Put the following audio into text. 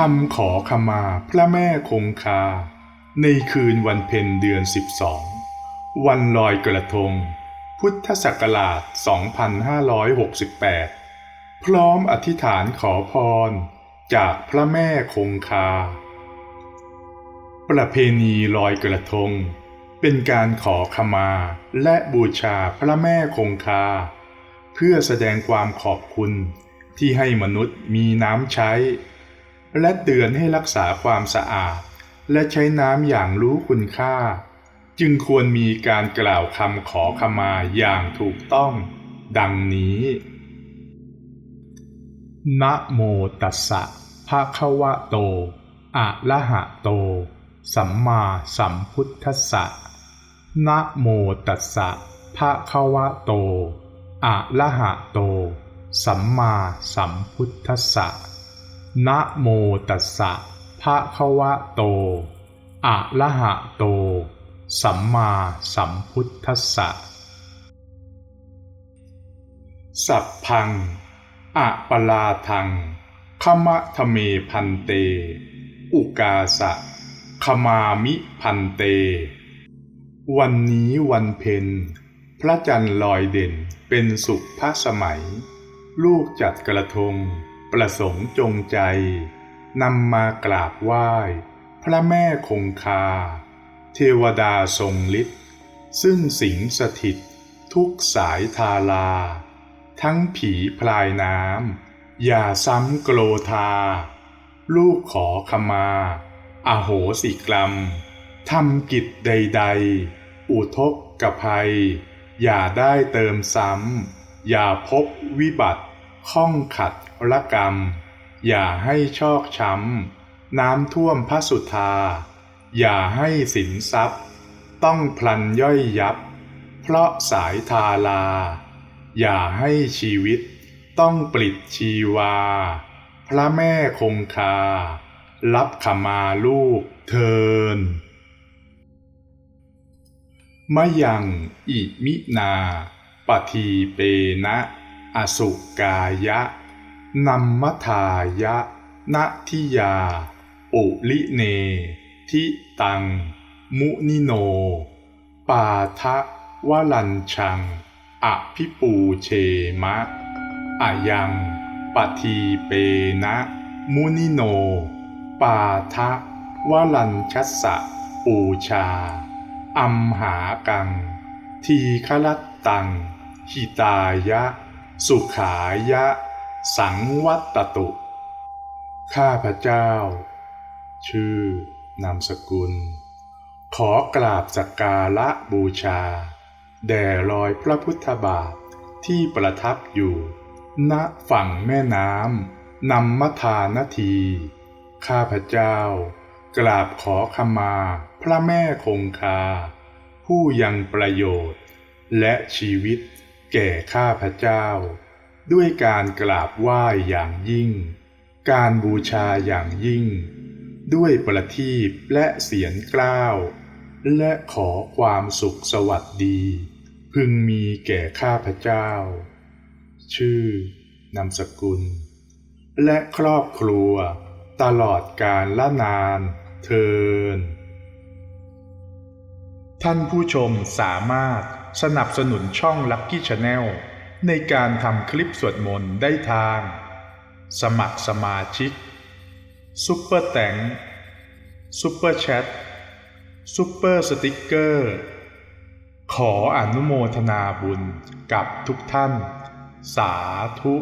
คำขอขมาพระแม่คงคา ในคืนวันเพ็ญเดือน 12 วันลอยกระทง พุทธศักราช 2568 พร้อมอธิษฐานขอพร จากพระแม่คงคา ประเพณีลอยกระทง เป็นการขอขมาและบูชาพระแม่คงคา เพื่อแสดงความขอบคุณที่ให้มนุษย์มีน้ำใช้ และเตือนให้รักษาความสะอาด และใช้น้ำอย่างรู้คุณค่า จึงควรมีการกล่าวคำขอขมาอย่างถูกต้อง ดังนี้นะโมตัสสะภะคะวะโต อะระหะโต สัมมาสัมพุทธัสสะนะโมตัสสะภะคะวะโต อะระหะโต สัมมาสัมพุทธัสสะ นะโมตัสสะภะคะวะโต อะระหะโต สัมมาสัมพุทธัสสะ สัพพัง อะปลาทังขมะทะเมพันเต อุกาสะขมามิพันเต วันนี้วันเพ็ญพระจันทร์ลอยเด่นเป็นสุขพระสมัย ลูกจัดกระทง ประสงค์จงใจนำมากราบไหว้ พระแม่คงคา เทวดาทรงฤทธิ์ซึ่งสิงสถิต ทุกสายทาลา ทั้งผีพลายน้ำอย่าซ้ำโกรธา ลูกขอขมา อโหสิกรรมทำกิจใด ๆ อุทกกภัย อย่าได้เติมซ้ำ อย่าพบวิบัติ ข้องขัดละกรรม อย่าให้ชอกช้ำ น้ำท่วมพระสุธา อย่าให้สินทรัพย์ ต้องพลันย่อยยับ เพราะสายทาลา อย่าให้ชีวิตต้องปลิดชีวา พระแม่คงคา รับขมาลูกเทินมะยังอิมินาปทีเปนะ อสุกายะ นัมมทายะนะทิยา อุลิเน ทิตัง มุนิโน ปาทะวลัญชัง อภิปูเชมะอายังปทีเปนะ มุนิโน ปาทะวลัญชัสสะปูชา อัมหากัง ทีคลัตตังหิตายะ สุขายะ สังวัตตุ ข้าพเจ้า ชื่อนามสกุล ขอกราบสักการะบูชา แด่รอยพระพุทธบาทที่ประทับอยู่ ณฝั่งแม่น้ำนำมทานที ข้าพเจ้า กราบขอขมาพระแม่คงคา ผู้ยังประโยชน์และชีวิต แก่ข้าพเจ้า ด้วยการกราบไหว้อย่างยิ่ง การบูชาอย่างยิ่ง ด้วยประทีปและเสียงกล้าว และขอความสุขสวัสดี พึงมีแก่ข้าพเจ้า ชื่อนามสกุล และครอบครัว ตลอดกาลละนานเทินท่านผู้ชมสามารถ สนับสนุนช่อง Lucky Channel ในการทำคลิปสวดมนต์ได้ทาง สมัครสมาชิกซุปเปอร์แตงซุปเปอร์แชทซุปเปอร์สติกเกอร์ขออนุโมทนาบุญกับทุกท่าน สาธุ